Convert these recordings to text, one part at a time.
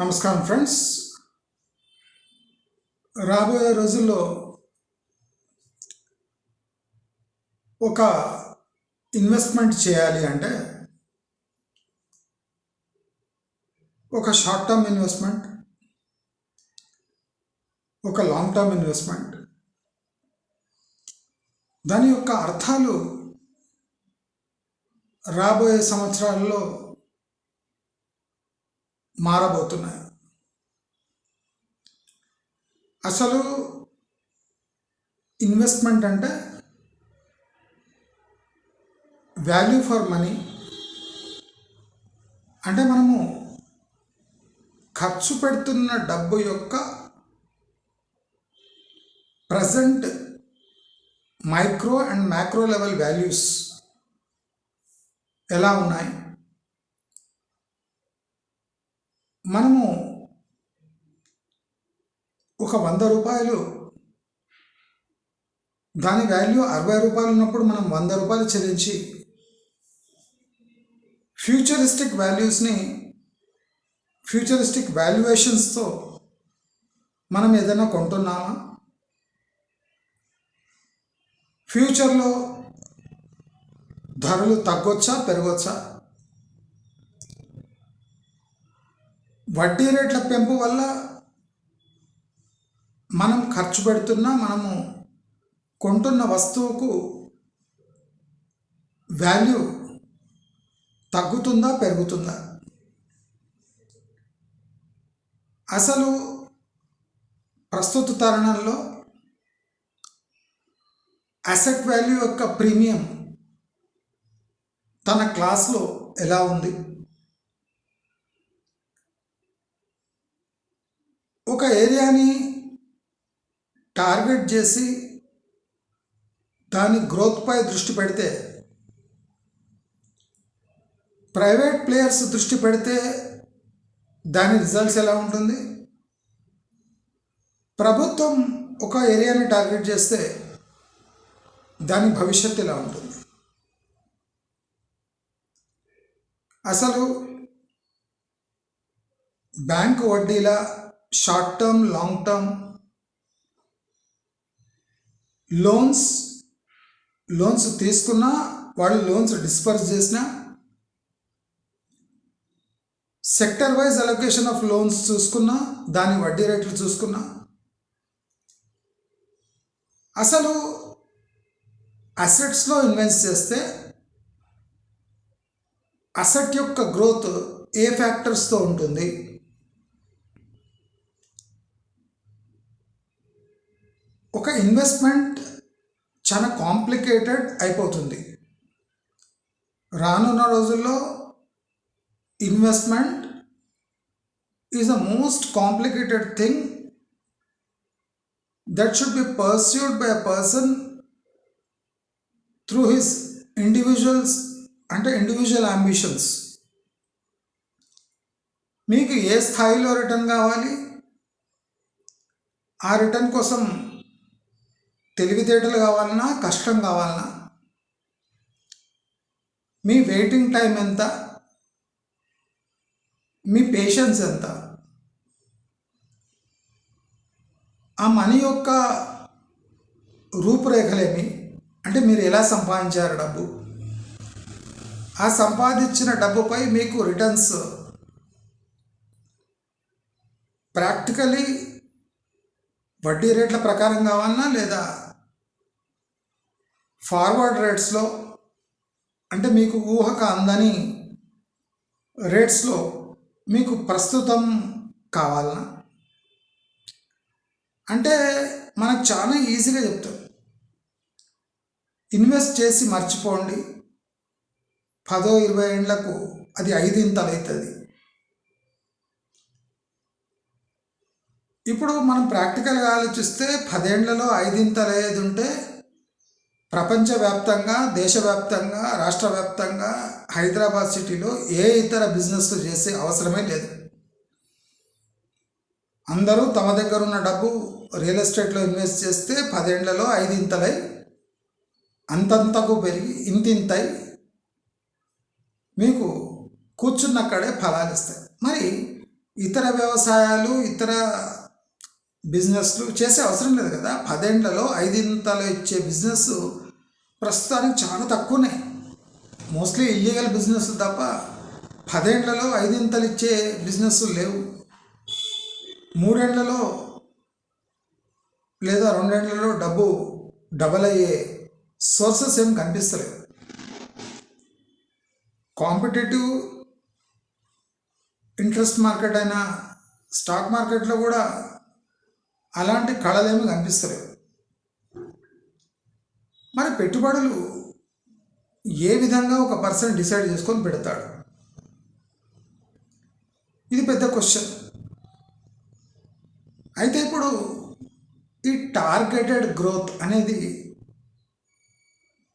నమస్కారం ఫ్రెండ్స్. రాబోయే రోజుల్లో ఒక ఇన్వెస్ట్మెంట్ చేయాలి అంటే ఒక షార్ట్ టర్మ్ ఇన్వెస్ట్మెంట్ ఒక లాంగ్ టర్మ్ ఇన్వెస్ట్మెంట్. దాని యొక్క అర్థాలు రాబోయే సంవత్సరాల్లో మారబోతున్నాయి. అసలు ఇన్వెస్ట్మెంట్ అంటే వాల్యూ ఫర్ మనీ. అంటే మనము ఖర్చు పెడుతున్న డబ్బు యొక్క present micro and macro level values ఎలా ఉన్నాయి? మనము ఒక వంద రూపాయలు దాని వాల్యూ అరవై రూపాయలు ఉన్నప్పుడు మనం వంద రూపాయలు చెల్లించి ఫ్యూచరిస్టిక్ వాల్యూస్ని ఫ్యూచరిస్టిక్ వాల్యుయేషన్స్తో మనం ఏదైనా కొంటున్నామా? ఫ్యూచర్లో ధరలు తగ్గొచ్చా పెరగొచ్చా? వడ్డీ రేట్ల పెంపు వల్ల మనం ఖర్చు పెడుతున్న మనము కొంటున్న వస్తువుకు వాల్యూ తగ్గుతుందా పెరుగుతుందా? అసలు ప్రస్తుత తరుణంలో అసెట్ వాల్యూ యొక్క ప్రీమియం తన క్లాస్లో ఎలా ఉంది? ఒక ఏరియాని టార్గెట్ చేసి దాని గ్రోత్పై దృష్టి పెడితే ప్రైవేట్ ప్లేయర్స్ దృష్టి పెడితే దాని రిజల్ట్స్ ఎలా ఉంటుంది? ప్రభుత్వం ఒక ఏరియాని టార్గెట్ చేస్తే దాని భవిష్యత్తు ఎలా ఉంటుంది? అసలు బ్యాంకు వడ్డీల short term long term loans loans తీసుకున్నా వాళ్ళు లోన్స్ డిస్పర్స్ చేసిన sector wise allocation of loans చూసుకున్నా దాని వడ్డీ రేట్లు చూసుకున్నా. అసలు అసెట్స్లో ఇన్వెస్ట్ చేస్తే అసెట్ యొక్క గ్రోత్ ఏ ఫ్యాక్టర్స్తో ఉంటుంది? ఒక ఇన్వెస్ట్మెంట్ చాలా కాంప్లికేటెడ్ అయిపోతుంది. రానున్న రోజుల్లో investment is the most complicated thing that should be pursued by a person through his individuals అంటే ఇండివిజువల్ అంబిషన్స్ మీకు ఏ స్థాయిలో రిటర్న్ కావాలి? ఆ రిటర్న్ కోసం తెలివితేటలు కావాలన్నా కష్టం కావాలన్నా. మీ వెయిటింగ్ టైం ఎంత? మీ పేషెన్స్ ఎంత? ఆ మనీ యొక్క రూపురేఖలేమి? అంటే మీరు ఎలా సంపాదించారు డబ్బు? ఆ సంపాదించిన డబ్బుపై మీకు రిటర్న్స్ ప్రాక్టికలీ వడ్డీ రేట్ల ప్రకారం కావాలన్నా లేదా ఫార్వర్డ్ రేట్స్లో అంటే మీకు ఊహక అందని రేట్స్లో మీకు ప్రస్తుతం కావాలా? అంటే మనకు చాలా ఈజీగా చెప్తాం. ఇన్వెస్ట్ చేసి మర్చిపోండి. పదో ఇరవై ఏళ్ళకు అది ఐదింతలు అవుతుంది ఇప్పుడు మనం ప్రాక్టికల్గా ఆలోచిస్తే పదేండ్లలో ఐదింతలు అయ్యేది ఉంటే ప్రపంచవ్యాప్తంగా దేశవ్యాప్తంగా రాష్ట్ర వ్యాప్తంగా హైదరాబాద్ సిటీలో ఏ ఇతర బిజినెస్ చేసే అవసరమే లేదు. అందరూ తమ దగ్గర ఉన్న డబ్బు రియల్ ఎస్టేట్లో ఇన్వెస్ట్ చేస్తే పదేళ్ళలో ఐదింతలై అంతంతకు పెరిగి ఇంతింతై మీకు కూర్చున్నక్కడే ఫలాలు ఇస్తాయి మరి ఇతర వ్యవసాయాలు ఇతర బిజినెస్లు చేసే అవసరం లేదు కదా. పదేండ్లలో ఐదింతలు ఇచ్చే బిజినెస్ ప్రస్తుతానికి చాలా తక్కువనే మోస్ట్లీ ఇల్లీగల్ బిజినెస్ తప్ప పదేండ్లలో ఐదింతలు ఇచ్చే బిజినెస్ లేవు. మూడేండ్లలో లేదా రెండేండ్లలో డబ్బు డబల్ అయ్యే సోర్సెస్ ఏం కనిపిస్తలేవు. కాంపిటేటివ్ ఇంట్రెస్ట్ మార్కెట్ అయిన స్టాక్ మార్కెట్లో కూడా అలాంటి కళలేమి కనిపిస్తలేవు. మరి పెట్టుబడులు ఏ విధంగా ఒక పర్సన్ డిసైడ్ చేసుకొని పెడతాడు? ఇది పెద్ద క్వశ్చన్. అయితే ఇప్పుడు ఈ టార్గెటెడ్ గ్రోత్ అనేది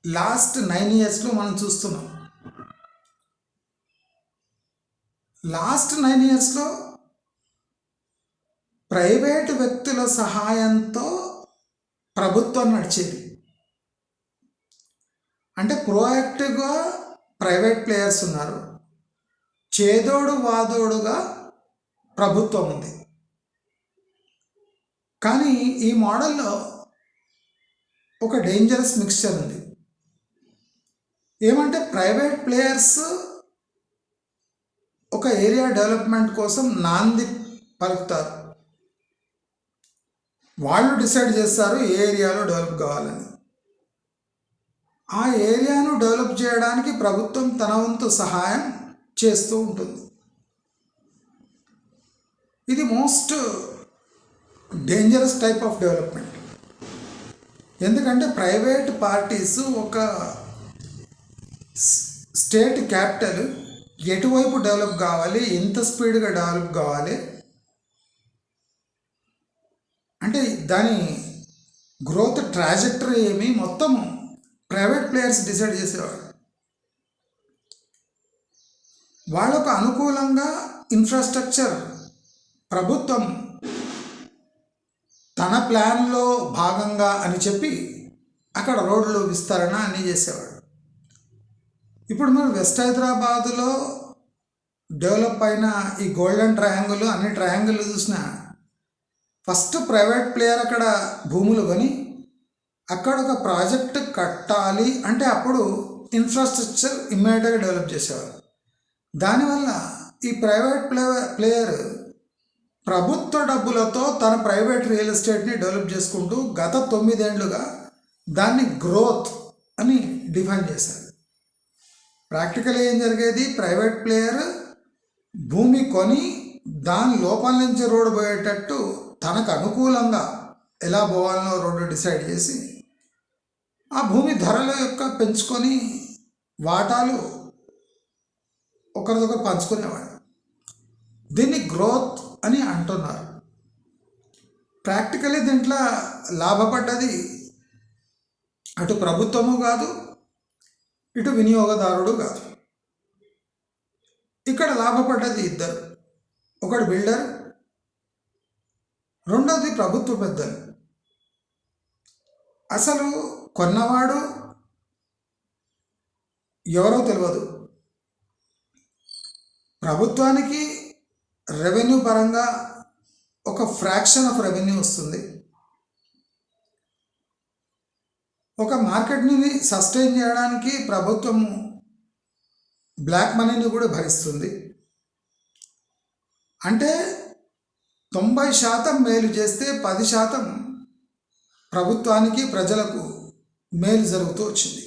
లాస్ట్ నైన్ ఇయర్స్లో మనం చూస్తున్నాం. లాస్ట్ నైన్ ఇయర్స్లో ప్రైవేట్ వ్యక్తుల సహాయంతో ప్రభుత్వం నడిచేది. అంటే ప్రోయాక్టివ్గా ప్రైవేట్ ప్లేయర్స్ ఉన్నారు. చేదోడు వాదోడుగా ప్రభుత్వం ఉంది. కానీ ఈ మోడల్లో ఒక డేంజరస్ మిక్స్చర్ ఉంది. ఏమంటే ప్రైవేట్ ప్లేయర్స్ ఒక ఏరియా డెవలప్మెంట్ కోసం నాంది పలుకుతారు. వాళ్ళు డిసైడ్ చేస్తారు ఏ ఏరియాలో డెవలప్ కావాలని. ఆ ఏరియాను డెవలప్ చేయడానికి ప్రభుత్వం తన వంతు సహాయం చేస్తూ ఉంటుంది. ఇది most dangerous type of development. ఎందుకంటే ప్రైవేట్ పార్టీస్ ఒక స్టేట్ క్యాపిటల్ ఎటువైపు డెవలప్ కావాలి ఎంత స్పీడ్గా డెవలప్ కావాలి అంటే దాని గ్రోత్ ట్రాజెక్టరీ ఏమి? మొత్తం ప్రైవేట్ ప్లేయర్స్ డిసైడ్ చేసేవాడు వాళ్ళకు అనుకూలంగా ఇన్ఫ్రాస్ట్రక్చర్ ప్రభుత్వం తన ప్లాన్లో భాగంగా అని చెప్పి అక్కడ రోడ్లు విస్తరణ అన్నీ చేసేవాడు ఇప్పుడు మనం వెస్ట్ హైదరాబాదులో డెవలప్ అయిన ఈ గోల్డెన్ ట్రయాంగిల్ అన్ని ట్రయాంగిల్ చూసినా ఫస్ట్ ప్రైవేట్ ప్లేయర్ అక్కడ భూములు కొని అక్కడ ఒక ప్రాజెక్ట్ కట్టాలి అంటే అప్పుడు ఇన్ఫ్రాస్ట్రక్చర్ ఇమ్మీడియట్గా డెవలప్ చేసేవారు. దానివల్ల ఈ ప్రైవేట్ ప్లే ప్లేయర్ ప్రభుత్వ డబ్బులతో తన ప్రైవేట్ రియల్ ఎస్టేట్ని డెవలప్ చేసుకుంటూ గత తొమ్మిదేండ్లుగా దాన్ని గ్రోత్ అని డిఫైన్ చేశారు. ప్రాక్టికల్ ఏం జరిగేది? ప్రైవేట్ ప్లేయర్ భూమి కొని దాని లోపల నుంచి రోడ్డు పోయేటట్టు తనకు అనుకూలంగా ఎలా పోవాలనో రోడ్డు డిసైడ్ చేసి ఆ భూమి ధరల యొక్క పెంచుకొని వాటాలు ఒకరిదొకరు పంచుకునేవాడు. దీన్ని గ్రోత్ అని అంటున్నారు. ప్రాక్టికలీ దీంట్లో లాభపడ్డది అటు ప్రభుత్వము కాదు ఇటు వినియోగదారుడు కాదు. ఇక్కడ లాభపడ్డది ఇద్దరు. ఒకడు బిల్డర్ రెండోది ప్రభుత్వ పెద్దలు. అసలు కొన్నవాడు ఎవరో తెలియదు ప్రభుత్వానికి రెవెన్యూ పరంగా ఒక ఫ్రాక్షన్ ఆఫ్ రెవెన్యూ వస్తుంది. ఒక మార్కెట్ని సస్టైన్ చేయడానికి ప్రభుత్వం బ్లాక్ మనీని కూడా భరిస్తుంది. అంటే తొంభై శాతం మేలు చేస్తే పది శాతం ప్రభుత్వానికి ప్రజలకు మేలు జరుగుతూ వచ్చింది.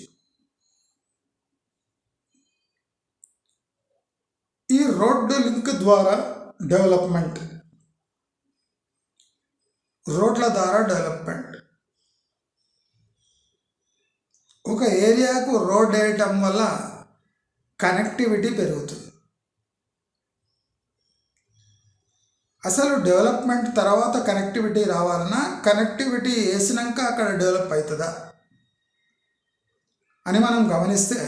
ఈ రోడ్డు లింక్ ద్వారా డెవలప్మెంట్. రోడ్ల ద్వారా డెవలప్మెంట్. ఒక ఏరియాకు రోడ్ వేయటం వల్ల కనెక్టివిటీ పెరుగుతుంది. అసలు డెవలప్మెంట్ తర్వాత కనెక్టివిటీ రావాలన్నా కనెక్టివిటీ వేసినాక అక్కడ డెవలప్ అవుతుందా అని మనం గమనిస్తే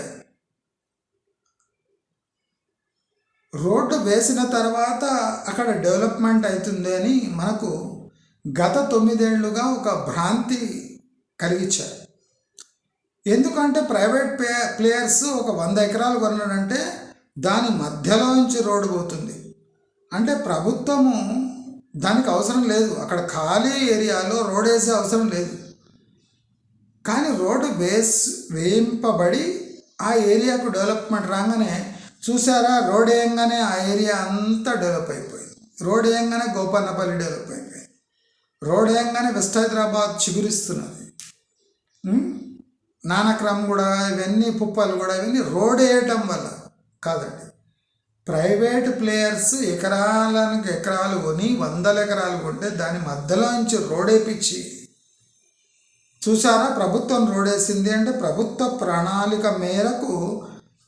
రోడ్డు వేసిన తర్వాత అక్కడ డెవలప్మెంట్ అవుతుంది అని మనకు గత తొమ్మిదేళ్ళుగా ఒక భ్రాంతి కలిగించారు. ఎందుకంటే ప్రైవేట్ ప్లే ప్లేయర్స్ ఒక వంద ఎకరాలు కొన్నాడంటే దాని మధ్యలో నుంచి రోడ్డు పోతుంది. అంటే ప్రభుత్వము దానికి అవసరం లేదు. అక్కడ ఖాళీ ఏరియాలో రోడ్ వేసే అవసరం లేదు. కానీ రోడ్డు వేస్ వేయింపబడి ఆ ఏరియాకు డెవలప్మెంట్ రాగానే చూసారా రోడ్ వేయంగానే ఆ ఏరియా అంతా డెవలప్ అయిపోయింది. రోడ్ వేయంగానే గోపన్నపల్లి డెవలప్ అయిపోయింది. రోడ్ వేయంగానే వెస్ట్ హైదరాబాద్ చిగురిస్తున్నది. నానక్రమ్ కూడా ఇవన్నీ పుప్పలు కూడా ఇవన్నీ రోడ్ వేయటం వల్ల కాదండి. ప్రైవేట్ ప్లేయర్స్ ఎకరాలకు ఎకరాలు కొని వందల ఎకరాలు కొంటే దాని మధ్యలో నుంచి రోడ్ వేపించి చూసారా ప్రభుత్వం రోడ్ వేసింది అంటే ప్రభుత్వ ప్రణాళిక మేరకు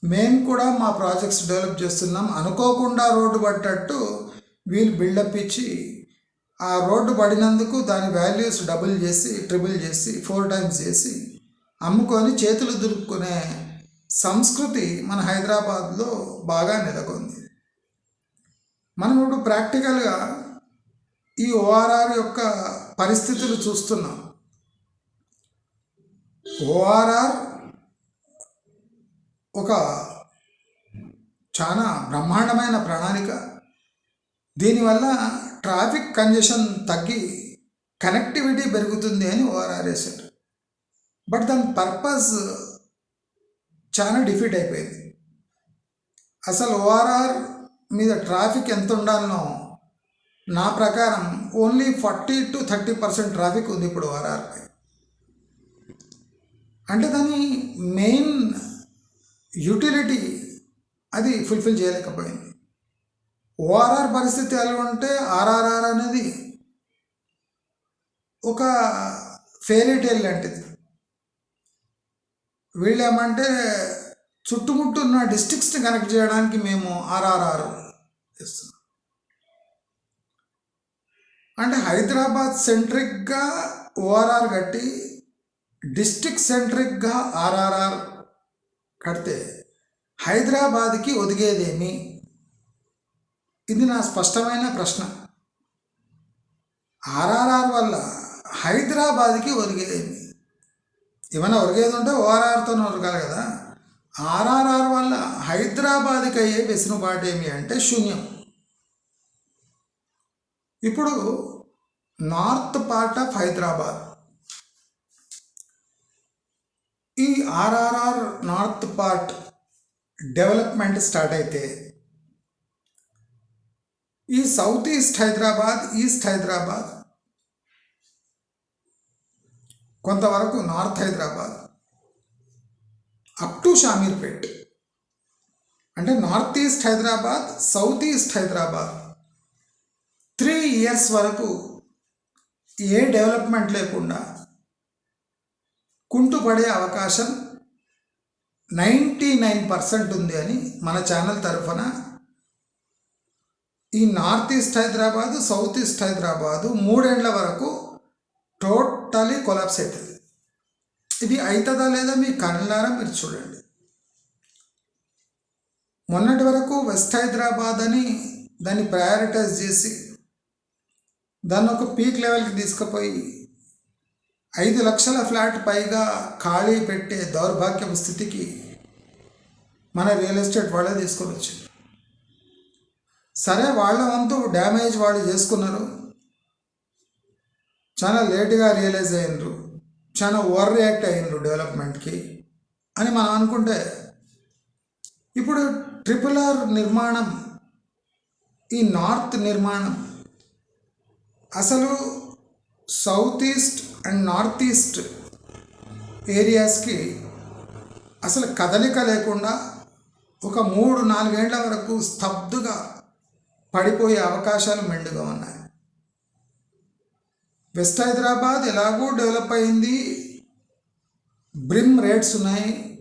మేము కూడా మా ప్రాజెక్ట్స్ డెవలప్ చేస్తున్నాం. అనుకోకుండా రోడ్డు పడ్డట్టు వీళ్ళు బిల్డప్ ఇచ్చి ఆ రోడ్డు పడినందుకు దాని వాల్యూస్ డబుల్ చేసి ట్రిపుల్ చేసి ఫోర్ టైమ్స్ చేసి అమ్ముకొని చేతులు దులుపుకునే సంస్కృతి మన హైదరాబాద్లో బాగా నెలకొంది. మనం ఇప్పుడు ప్రాక్టికల్గా ఈ ఓఆర్ఆర్ యొక్క పరిస్థితులు చూస్తున్నాం. ఓఆర్ఆర్ ఒక చాలా బ్రహ్మాండమైన ప్రణాళిక. దీనివల్ల ట్రాఫిక్ కంజెషన్ తగ్గి కనెక్టివిటీ పెరుగుతుంది అని ఓఆర్ఆర్ వేశారు బట్ దాని పర్పస్ చాలా డిఫీట్ అయిపోయింది. అసలు ఓఆర్ఆర్ మీద ట్రాఫిక్ ఎంత ఉండాలనో నా ప్రకారం only forty to thirty percent traffic ఉంది ఇప్పుడు ఓఆర్ఆర్పై అంటే దాని మెయిన్ యూటిలిటీ అది ఫుల్ఫిల్ చేయలేకపోయింది. ఓఆర్ఆర్ పరిస్థితి ఎలా ఉంటే ఆర్ఆర్ఆర్ అనేది ఒక ఫెయిరీ టేల్ లాంటిది. వీళ్ళేమంటే చుట్టుముట్టు చుట్టుముట్టున్న డిస్ట్రిక్ట్స్ని కనెక్ట్ చేయడానికి మేము ఆర్ఆర్ఆర్ ఇస్తున్నాం అంటే హైదరాబాద్ సెంట్రిక్గా ఓఆర్ఆర్ కట్టి డిస్టిక్ సెంట్రిక్గా ఆర్ఆర్ఆర్ కడితే హైదరాబాద్కి ఒదిగేదేమి? ఇది నా స్పష్టమైన ప్రశ్న. ఆర్ఆర్ఆర్ వల్ల హైదరాబాద్కి ఒదిగేదేమి? ఏమైనా ఒరిగేది ఉంటే ఓఆర్ఆర్తో ఒరగాలి కదా. ఆర్ఆర్ఆర్ వల్ల హైదరాబాద్కి అయ్యే వెసులుబాటు ఏమి అంటే శూన్యం. ఇప్పుడు నార్త్ పార్ట్ ఆఫ్ హైదరాబాద్. ఈ RRR north part development start అయితే ఈ south east Hyderabad east Hyderabad కొంతవరకు north Hyderabad. Up to Shamirpet. అంటే north east Hyderabad south east Hyderabad. Three years వరకు ఏ డెవలప్మెంట్ లేకుండా కుంటుపడే అవకాశం నైంటీ నైన్ పర్సెంట్ ఉంది అని మన ఛానల్ తరఫున ఈ north east Hyderabad south east Hyderabad మూడేండ్ల వరకు టోట్ టోటలీ కొలాప్స్ అవుతుంది ఇది అవుతుందా లేదా మీ కళ్ళారా మీరు చూడండి. మొన్నటి వరకు వెస్ట్ హైదరాబాద్ అని దాన్ని ప్రయారిటైజ్ చేసి దాన్ని ఒక పీక్ లెవెల్కి తీసుకుపోయి ఐదు లక్షల ఫ్లాట్ పైగా ఖాళీ పెట్టే దౌర్భాగ్యం స్థితికి మన రియల్ ఎస్టేట్ వాళ్ళే తీసుకొని వచ్చింది సరే వాళ్ళ వంతు డ్యామేజ్ వాళ్ళు చేసుకున్నారు. చాలా లేట్గా రియలైజ్ అయినరు. చాలా ఓవర్ రియాక్ట్ అయినరు డెవలప్మెంట్కి అని మనం అనుకుంటే ఇప్పుడు ట్రిపుల్ ఆర్ నిర్మాణం ఈ నార్త్ నిర్మాణం అసలు south east and north east ఏరియాస్కి అసలు కదలిక లేకుండా ఒక మూడు నాలుగేళ్ళ వరకు స్తబ్దుగా పడిపోయే అవకాశాలు మెండుగా ఉన్నాయి. వెస్ట్ హైదరాబాద్ ఎలాగో డెవలప్ అయింది. బ్రిమ్ రేట్స్ ఉన్నాయి.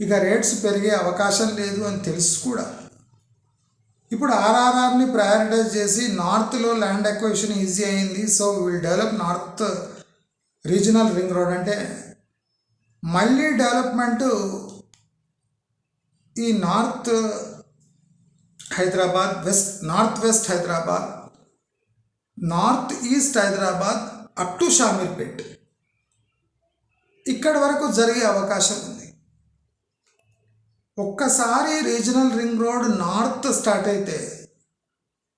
ఇక రేట్స్ పెరిగే అవకాశం లేదు అని తెలుసు కూడా. ఇప్పుడు ఆర్ఆర్ఆర్ని ప్రయారిటైజ్ చేసి నార్త్లో ల్యాండ్ ఎక్వేషన్ ఈజీ అయింది. So will develop north regional ring road అంటే మళ్ళీ డెవలప్మెంట్ ఈ north Hyderabad west north west Hyderabad north east Hyderabad up to Shamirpet. ఇక్కడి వరకు జరిగే అవకాశం ఉంది. ఒక్కసారి regional ring road north start అయితే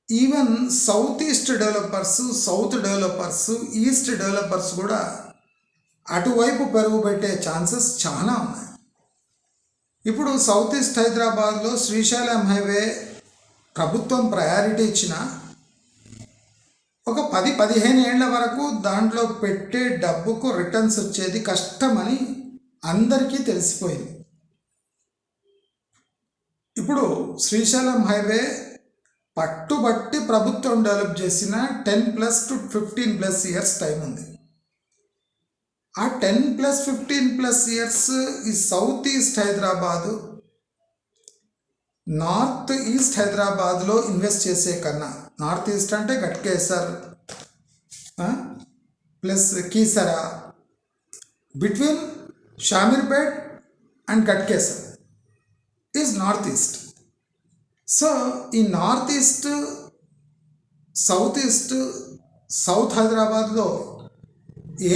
even south east developers south developers east developers కూడా అటువైపు పెరుగుపెట్టే ఛాన్సెస్ చాలా ఉన్నాయి. ఇప్పుడు సౌత్ ఈస్ట్ హైదరాబాద్లో శ్రీశైలం హైవే ప్రభుత్వం ప్రయారిటీ ఇచ్చిన ఒక పది పదిహేను ఏళ్ళ వరకు దాంట్లో పెట్టే డబ్బుకు రిటర్న్స్ వచ్చేది కష్టమని అందరికీ తెలిసిపోయింది. ఇప్పుడు శ్రీశైలం హైవే పట్టుబట్టి ప్రభుత్వం డెవలప్ చేసిన ten plus to fifteen plus years time ఉంది. ఆ ten plus fifteen plus years ఈ south east Hyderabad north east హైదరాబాద్లో ఇన్వెస్ట్ చేసే కన్నా నార్త్ ఈస్ట్ అంటే Ghatkesar plus Keesara between Shamirpet and Ghatkesar is north east. So ఈ north east south east south హైదరాబాద్లో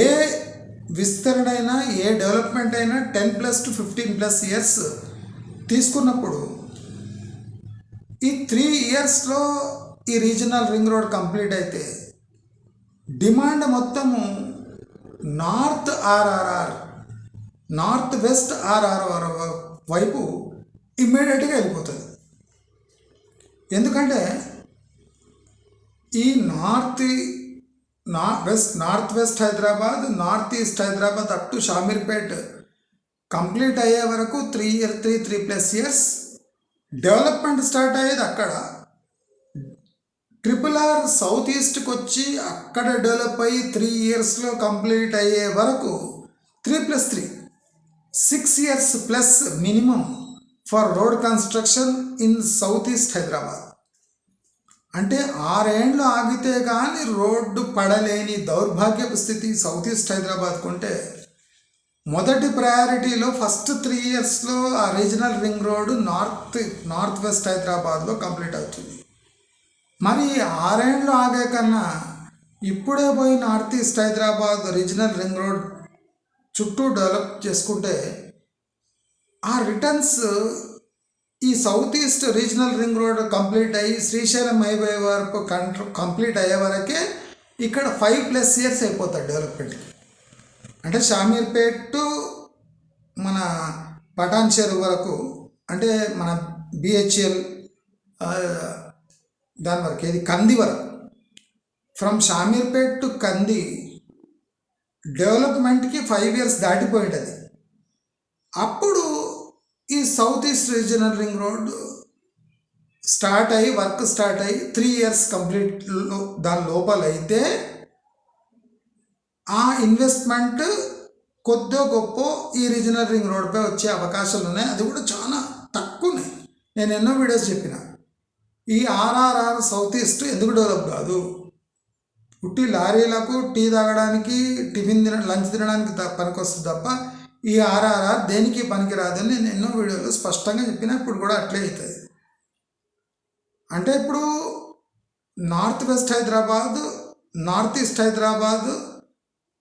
ఏ విస్తరణ అయినా ఏ డెవలప్మెంట్ అయినా ten plus to fifteen plus years తీసుకున్నప్పుడు ఈ త్రీ ఇయర్స్లో ఈ రీజనల్ రింగ్ రోడ్ కంప్లీట్ అయితే డిమాండ్ మొత్తము north RRR north west RRR వైపు ఇమ్మీడియట్గా వెళ్ళిపోతుంది. ఎందుకంటే ఈ నార్త్ నా west north west Hyderabad north east Hyderabad up to Shamirpet complete అయ్యే వరకు three year three three plus years development start అయ్యేది అక్కడ. ట్రిపుల్ ఆర్ సౌత్ ఈస్ట్కి వచ్చి అక్కడ డెవలప్ అయ్యి త్రీ ఇయర్స్లో కంప్లీట్ అయ్యే వరకు three plus three six years plus minimum for road construction in south east Hyderabad. అంటే ఆరేండ్లు ఆగితే కానీ రోడ్డు పడలేని దౌర్భాగ్యపు స్థితి సౌత్ ఈస్ట్ హైదరాబాద్ ఉంటే మొదటి ప్రయారిటీలో ఫస్ట్ త్రీ ఇయర్స్లో ఆ regional ring road north north west హైదరాబాద్లో కంప్లీట్ అవుతుంది. మరి ఆరేండ్లు ఆగే కన్నా ఇప్పుడే పోయి north east Hyderabad regional ring road చుట్టూ డెవలప్ చేసుకుంటే ఆ రిటర్న్స్ ఈ south east regional ring road complete అయ్యి శ్రీశైలం హైవే వరకు కంట్రో కంప్లీట్ అయ్యే వరకే ఇక్కడ ఫైవ్ ప్లస్ ఇయర్స్ అయిపోతాయి డెవలప్మెంట్కి. అంటే షామీర్పేట్ టు మన పటాన్ చెరువు వరకు అంటే మన బిహెచ్ఎల్ దాని వరకు ఏది? కంది వరకు. ఫ్రమ్ షామీర్పేట్ టు కంది డెవలప్మెంట్కి ఫైవ్ ఇయర్స్ దాటిపోయింది అప్పుడు ఈ south east regional ring road start అయ్యి వర్క్ స్టార్ట్ అయ్యి త్రీ ఇయర్స్ కంప్లీట్ దాని లోపల అయితే ఆ ఇన్వెస్ట్మెంట్ కొద్దో గొప్ప ఈ రీజనల్ రింగ్ రోడ్పై వచ్చే అవకాశాలు ఉన్నాయి అది కూడా చాలా తక్కువ ఉన్నాయి నేను ఎన్నో వీడియోస్ చెప్పిన. ఈ ఆర్ఆర్ఆర్ సౌత్ ఈస్ట్ ఎందుకు డెవలప్ కాదు? పుట్టి లారీలకు టీ తాగడానికి టిఫిన్ తిన లంచ్ తినడానికి పనికి పనికొస్తుంది తప్ప ఈ ఆర్ఆర్ఆర్ దేనికి పనికిరాదని నేను ఎన్నో వీడియోలో స్పష్టంగా చెప్పిన ఇప్పుడు కూడా అట్లే అవుతుంది. అంటే ఇప్పుడు north west Hyderabad north east Hyderabad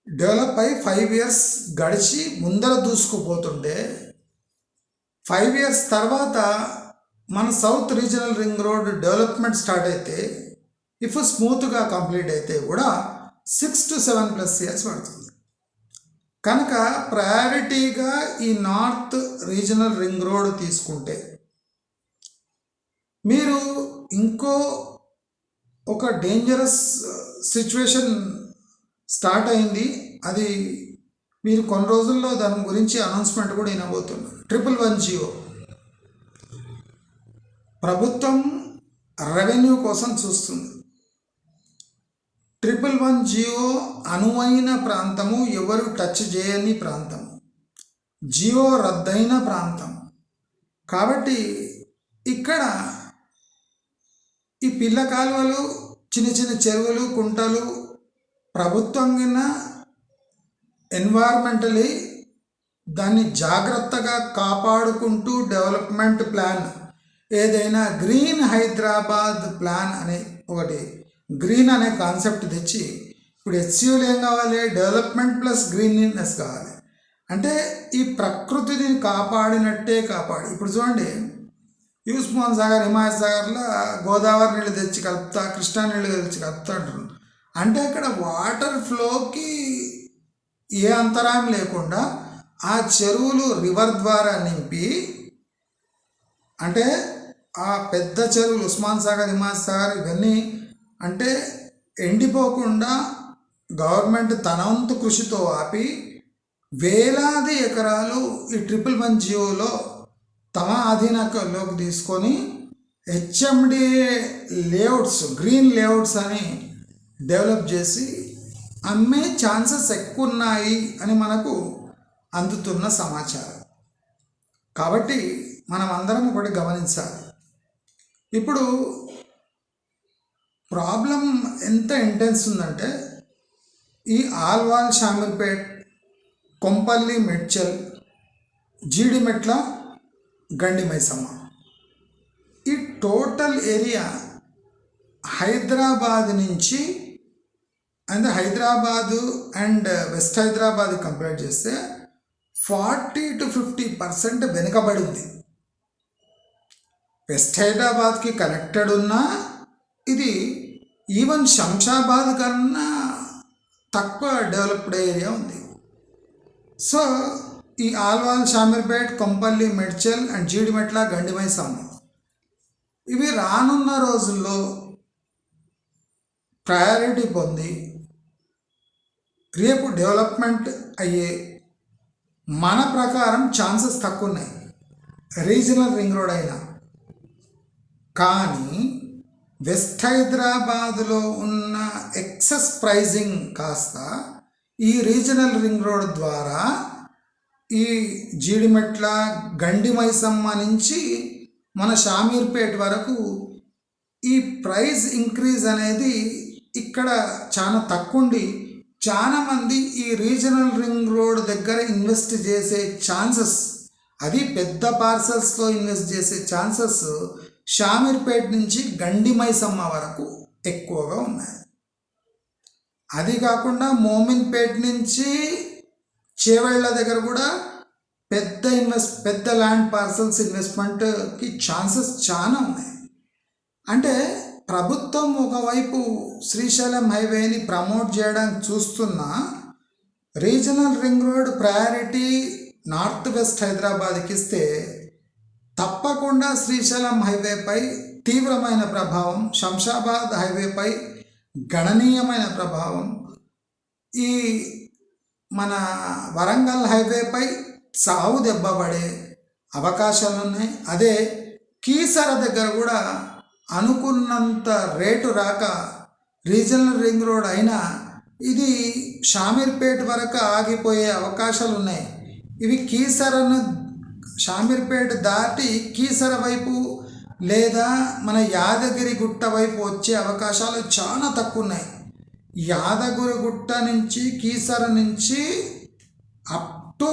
develop అయి ఫైవ్ ఇయర్స్ గడిచి ముందర దూసుకుపోతుంటే ఫైవ్ ఇయర్స్ తర్వాత మన south regional ring road development start అయితే ఇఫ్ స్మూత్గా కంప్లీట్ అయితే కూడా six to seven plus years పడుతుంది. కనుక ప్రయారిటీగా ఈ నార్త్ రీజనల్ రింగ్ రోడ్ తీసుకుంటే మీరు ఇంకో ఒక డేంజరస్ సిచ్యువేషన్ స్టార్ట్ అయింది. అది మీరు కొన్ని రోజుల్లో దాని గురించి అనౌన్స్మెంట్ కూడా వినబోతున్నారు ట్రిపుల్ వన్ జియో ప్రభుత్వం రెవెన్యూ కోసం చూస్తుంది. ట్రిపుల్ వన్ జియో అనువైన ప్రాంతము ఎవరు టచ్ చేయని ప్రాంతం. జియో రద్దయిన ప్రాంతం. కాబట్టి ఇక్కడ ఈ పిల్ల కాలువలు చిన్న చిన్న చెరువులు కుంటలు ప్రభుత్వం కింద ఎన్వైర్మెంటలీ దాన్ని జాగ్రత్తగా కాపాడుకుంటూ డెవలప్మెంట్ ప్లాన్ ఏదైనా గ్రీన్ హైదరాబాద్ ప్లాన్ అనే ఒకటి గ్రీన్ అనే కాన్సెప్ట్ తెచ్చి ఇప్పుడు హెచ్సియులు ఏం కావాలి? డెవలప్మెంట్ ప్లస్ గ్రీన్నెస్ కావాలి. అంటే ఈ ప్రకృతిని కాపాడినట్టే కాపాడి. ఇప్పుడు చూడండి ఈ సాగర్ హిమాయత్ సాగర్లో గోదావరి నీళ్ళు తెచ్చి కలుపుతా కృష్ణా నీళ్ళు తెచ్చి కలుపుతా అంటారు అంటే అక్కడ వాటర్ ఫ్లోకి ఏ అంతరాయం లేకుండా ఆ చెరువులు రివర్ ద్వారా నింపి అంటే ఆ పెద్ద చెరువులు ఉస్మాన్ సాగర్ హిమాయత్ సాగర్ ఇవన్నీ అంటే ఎండిపోకుండా గవర్నమెంట్ తన వంతు కృషితో ఆపి వేలాది ఎకరాలు ఈ ట్రిపుల్ వన్ జియోలో తమ అధీనంలోకి తీసుకొని హెచ్ఎండి లేఅవుట్స్ గ్రీన్ లేఅవుట్స్ అని డెవలప్ చేసి అమ్మే ఛాన్సెస్ ఎక్కువ ఉన్నాయి అని మనకు అందుతున్న సమాచారం. కాబట్టి మనం అందరం ఒకటి గమనించాలి. ఇప్పుడు ప్రాబ్లం ఎంత ఇంటెన్స్ ఉందంటే ఈ ఆల్వాల్ షామిల్పేట్ కొంపల్లి మెడ్చల్ జీడిమెట్ల గండిమైసమ్మ ఈ టోటల్ ఏరియా హైదరాబాద్ నుంచి and Hyderabad and west Hyderabad compare చేస్తే ఫార్టీ టు ఫిఫ్టీ పర్సెంట్ వెనుకబడి ఉంది. వెస్ట్ హైదరాబాద్కి కనెక్టెడ్ ఉన్నా ఇది ఈవెన్ శంషాబాద్ కన్నా తక్కువ డెవలప్డ్ ఏరియా ఉంది. సో ఈ ఆల్వాల్ షామీర్పేట్ కొంపల్లి మెడ్చల్ అండ్ జీడిమెట్ల గండిమైసమ్మ ఇవి రానున్న రోజుల్లో ప్రయారిటీ పొంది రేపు డెవలప్మెంట్ అయ్యే మన ప్రకారం ఛాన్సెస్ తక్కువ ఉన్నాయి రీజనల్ రింగ్ రోడ్ అయినా. కానీ వెస్ట్ హైదరాబాదులో ఉన్న ఎక్సెస్ ప్రైజింగ్ కాస్త ఈ రీజనల్ రింగ్ రోడ్ ద్వారా ఈ జీడిమెట్ల గండి మైసమ్మ నుంచి మన షామీర్పేట్ వరకు ఈ ప్రైజ్ ఇంక్రీజ్ అనేది ఇక్కడ చాలా తక్కువ ఉండి ఈ రీజనల్ రింగ్ రోడ్ దగ్గర ఇన్వెస్ట్ చేసే ఛాన్సెస్ అది పెద్ద పార్సల్స్లో ఇన్వెస్ట్ చేసే ఛాన్సెస్ షామీర్పేట్ నుంచి గండి మైసమ్మ వరకు ఎక్కువగా ఉన్నాయి. అది కాకుండా మోమిన్పేట్ నుంచి చేవెళ్ళ దగ్గర కూడా పెద్ద ఇన్వెస్ట్ పెద్ద ల్యాండ్ పార్సల్స్ ఇన్వెస్ట్మెంట్కి ఛాన్సెస్ చాలా ఉన్నాయి. అంటే ప్రభుత్వం ఒకవైపు శ్రీశైలం హైవేని ప్రమోట్ చేయడానికి చూస్తున్న regional ring road priority north west హైదరాబాద్కి ఇస్తే తప్పకుండా శ్రీశైలం హైవేపై తీవ్రమైన ప్రభావం శంషాబాద్ హైవేపై గణనీయమైన ప్రభావం ఈ మన వరంగల్ హైవేపై సావు దెబ్బపడే అవకాశాలు ఉన్నాయి అదే కీసర దగ్గర కూడా అనుకున్నంత రేటు రాక రీజనల్ రింగ్ రోడ్ అయినా ఇది షామీర్పేట్ వరకు ఆగిపోయే అవకాశాలు ఉన్నాయి ఇవి కీసరను షామీర్పేట దాటి కీసర వైపు లేదా మన యాదగిరి గుట్ట వైపు వచ్చే అవకాశాలు చాలా తక్కువ ఉన్నాయి యాదగిరి గుట్ట నుంచి కీసర నుంచి అప్ టు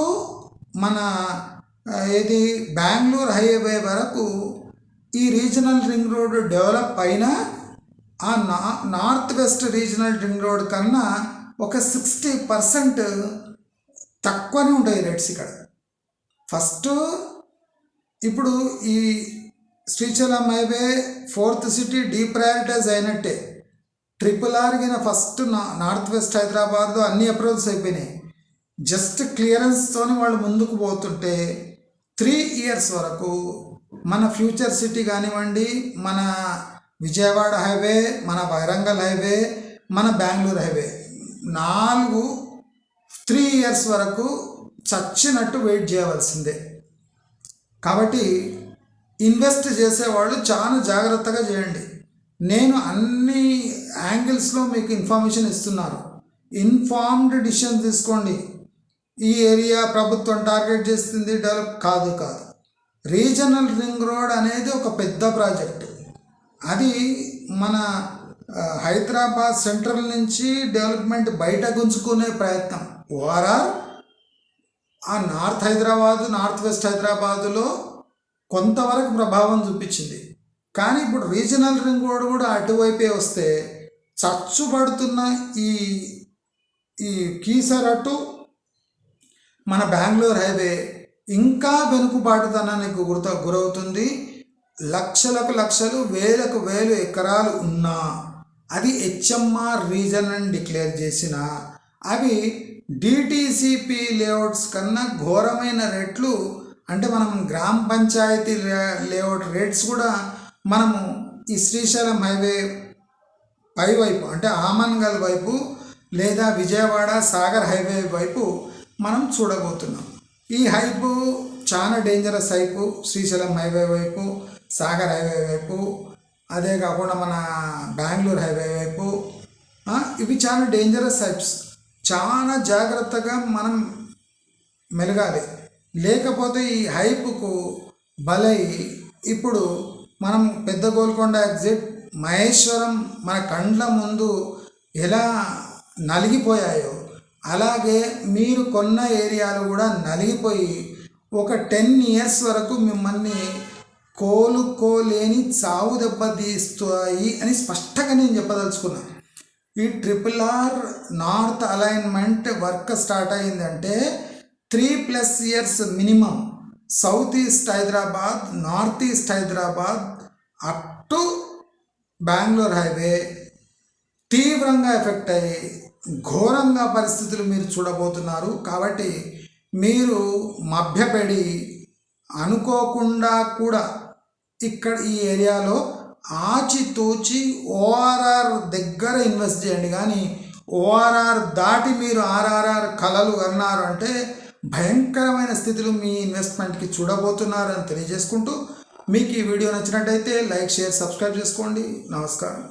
మన ఏది బెంగళూరు హైవే వరకు ఈ రీజనల్ రింగ్ రోడ్ డెవలప్ అయినా ఆ నా north west regional ring road కన్నా ఒక సిక్స్టీ పర్సెంట్ తక్కువనే ఉంటాయి రేట్స్ ఇక్కడ. ఫస్ట్ ఇప్పుడు ఈ Srisailam highway fourth city deprioritise అయినట్టే. ట్రిపుల్ ఆర్గిన ఫస్ట్ నార్త్ వెస్ట్ హైదరాబాద్లో అన్ని అప్రూవల్స్ అయిపోయినాయి. జస్ట్ క్లియరెన్స్తోనే వాళ్ళు ముందుకు పోతుంటే త్రీ ఇయర్స్ వరకు మన ఫ్యూచర్ సిటీ కానివ్వండి మన విజయవాడ హైవే మన వరంగల్ హైవే మన బెంగళూరు హైవే నాలుగు త్రీ ఇయర్స్ వరకు చచ్చినట్టు వెయిట్ చేయవలసిందే. కాబట్టి ఇన్వెస్ట్ చేసేవాళ్ళు చాలా జాగ్రత్తగా చేయండి. నేను అన్ని యాంగిల్స్లో మీకు ఇన్ఫర్మేషన్ ఇస్తున్నాను. ఇన్ఫార్మ్డ్ డిసిషన్ తీసుకోండి. ఈ ఏరియా ప్రభుత్వం టార్గెట్ చేస్తుంది డెవలప్ కాదు కాదు. రీజనల్ రింగ్ రోడ్ అనేది ఒక పెద్ద ప్రాజెక్ట్. అది మన హైదరాబాద్ సెంట్రల్ నుంచి డెవలప్మెంట్ బయట గుంజుకునే ప్రయత్నం. ఓఆర్ఆర్ ఆ నార్త్ హైదరాబాదు నార్త్ వెస్ట్ హైదరాబాదులో కొంతవరకు ప్రభావం చూపించింది. కానీ ఇప్పుడు రీజనల్ రింగ్ రోడ్ కూడా అటువైపే వస్తే చచ్చుబడుతున్న ఈ ఈ కీసర్ అటు మన బెంగళూరు హైవే ఇంకా వెనుకబాటుతనానికి గుర్త గురవుతుంది. లక్షలకు లక్షలు వేలకు వేలు ఎకరాలు ఉన్నా అది హెచ్ఎంఆర్ రీజన్ అని డిక్లేర్ చేసిన అవి డిటీసీపీ లేఅవుట్స్ కన్నా ఘోరమైన రేట్లు అంటే మనం గ్రామ పంచాయతీ లే- లేఅవుట్ రేట్స్ కూడా మనము ఈ శ్రీశైలం హైవే పైవైపు అంటే ఆమన్గల్ వైపు లేదా విజయవాడ సాగర్ హైవే వైపు మనం చూడబోతున్నాం. ఈ హైపు చాలా డేంజరస్ హైపు శ్రీశైలం హైవే వైపు సాగర్ హైవే వైపు అదే కాకుండా మన బెంగళూరు హైవే వైపు ఇవి చాలా డేంజరస్ హైప్స్. చాలా జాగ్రత్తగా మనం మెలగాలి. లేకపోతే ఈ హైప్కు బలై ఇప్పుడు మనం పెద్ద గోల్కొండ ఎగ్జిట్ మహేశ్వరం మన కండ్ల ముందు ఎలా నలిగిపోయాయో అలాగే మీరు కొన్న ఏరియాలు కూడా నలిగిపోయి ఒక టెన్ ఇయర్స్ వరకు మిమ్మల్ని కోలుకోలేని చావు దెబ్బతీస్తాయి అని స్పష్టంగా నేను చెప్పదలుచుకున్నాను ఈ triple R north alignment work start అయిందంటే three plus years minimum south east Hyderabad north east Hyderabad up to Bengaluru highway తీవ్రంగా ఎఫెక్ట్ అయ్యి ఘోరంగా పరిస్థితులు మీరు చూడబోతున్నారు. కాబట్టి మీరు మభ్యపడి అనుకోకుండా కూడా ఇక్కడ ఈ ఏరియాలో ఆచితూచి ఓఆర్ఆర్ దగ్గర ఇన్వెస్ట్ చేయండి. కానీ ఓఆర్ఆర్ దాటి మీరు ఆర్ఆర్ఆర్ కలలు అన్నారు అంటే భయంకరమైన స్థితిలో మీ ఇన్వెస్ట్మెంట్కి చూడబోతున్నారని తెలియజేసుకుంటూ మీకు ఈ వీడియో నచ్చినట్టయితే లైక్ షేర్ సబ్స్క్రైబ్ చేసుకోండి. నమస్కారం.